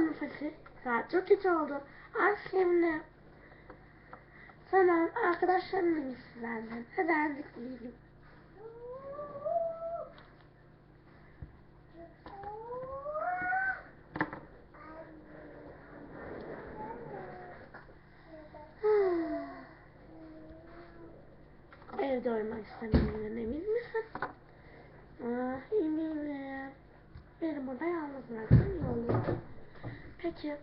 mı fakir? Saat çok geç oldu. Şimdi. Tamam arkadaşlarımla gitsin benden. Hadi artık gidelim. Evde uyumak istemiyorum emin misin? Ah eminim. Beni burada yalnız bırakın iyi olur. Peki.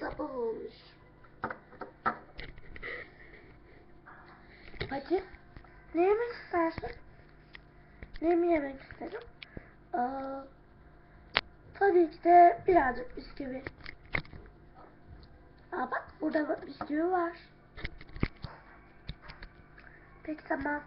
Sabah olmuş. Hadi. Ne yemek istersin? Ne yemek isterim? Tabii ki de birazcık bisküvi. Aa bak burada bisküvi var. Peki tamam.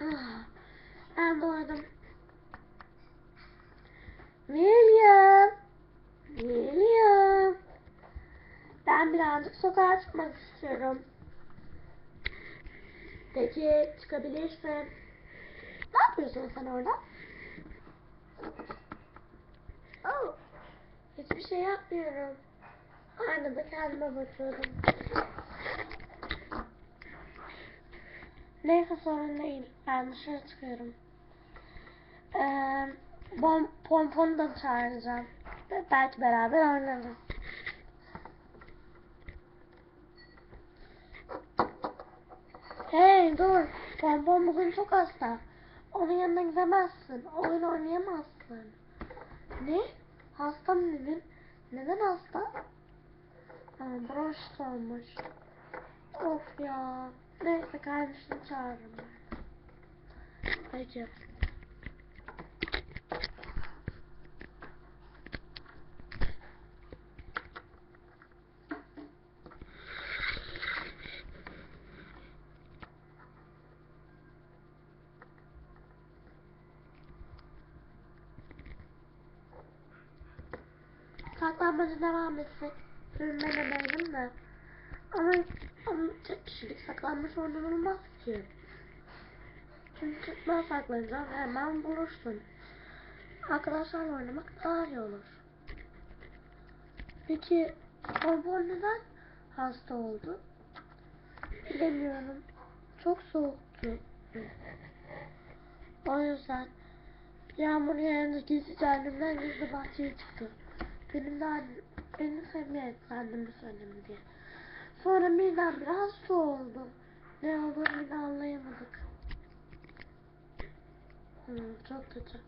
Ah, Ben. William. William. Ben birazcık sokağa çıkmak istiyorum. Peki çıkabilirsin. Ne yapıyorsun sen orada? Oh, hiçbir şey yapmıyorum. Aynada kendime bakıyorum. Neyse sorun değil. Ben dışarı çıkıyorum. Ee, bom, pomponu da çağıracağım. Ve belki beraber oynarız. Hey dur. Pompon bugün çok hasta. Onun yanına gidemezsin. Oyun oynayamazsın. Ne? Hasta mı dedin? Neden hasta? Ha, bronşit olmuş. Of ya. Neyse kardeşini çağırırım ben. Peki. Saklanmaca devam etsek. Sürünme deneyelim de. Ama, ama tek kişilik saklanmış oradan olmaz ki. Çünkü ben saklanacağım hemen bulursun. Arkadaşlarla oynamak daha iyi olur. Peki Pompon neden hasta oldu? Bilemiyorum. Çok soğuktu. O yüzden yağmur yağınca gizlice annemden gizli bahçeye çıktı. Benim annem, beni sevmeye annemi söylemi diye. Sonra birden biraz su oldu. Ne olduğunu anlayamadık. Hmm, çok kötü.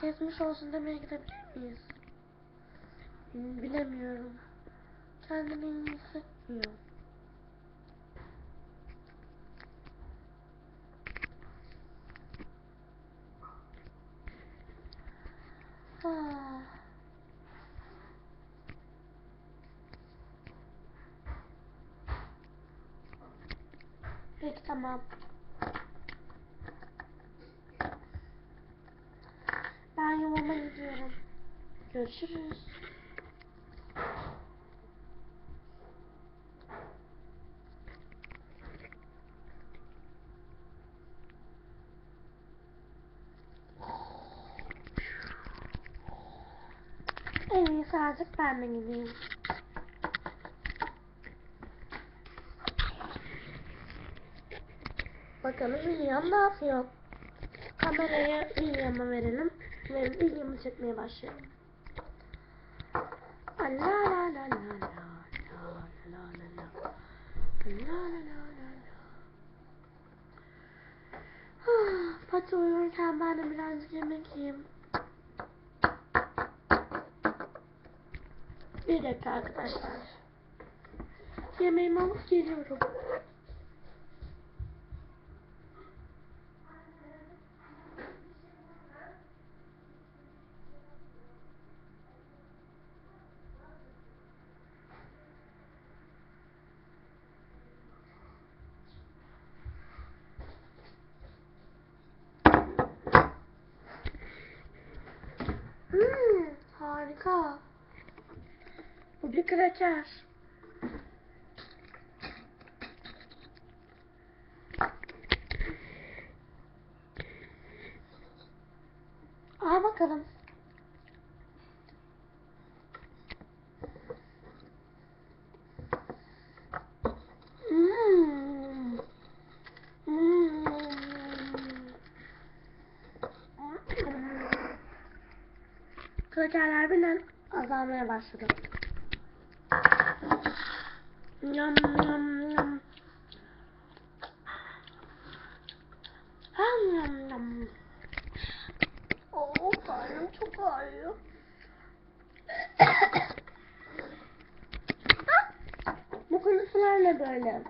Kesmiş olsun demeye gidebilir miyiz? Bilemiyorum. Kendimi iyi hissetmiyorum. Ah. Peki tamam. Ben yuvama gidiyorum. Görüşürüz. En iyisi artık ben de gideyim. Bakalım William ne yapıyor? Kamerayı William'a verelim. Ve William'ı çekmeye başlayalım. La la la la la la la la la la ah, Pati uyurken ben de birazcık yemek yiyeyim. Bir dakika arkadaşlar. Yemeğimi alıp geliyorum. Harika. Bu bir kraker. Al bakalım. Hmm. Hmm. Krakerler birden azalmaya başladı. Yam yam yam. Yam yam yam. Oo, karnım çok ağrıyor. Bu konuşmalar ne böyle?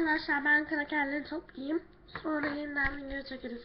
Arkadaşlar ben krakerleri toplayayım. Sonra yeniden video çekeriz.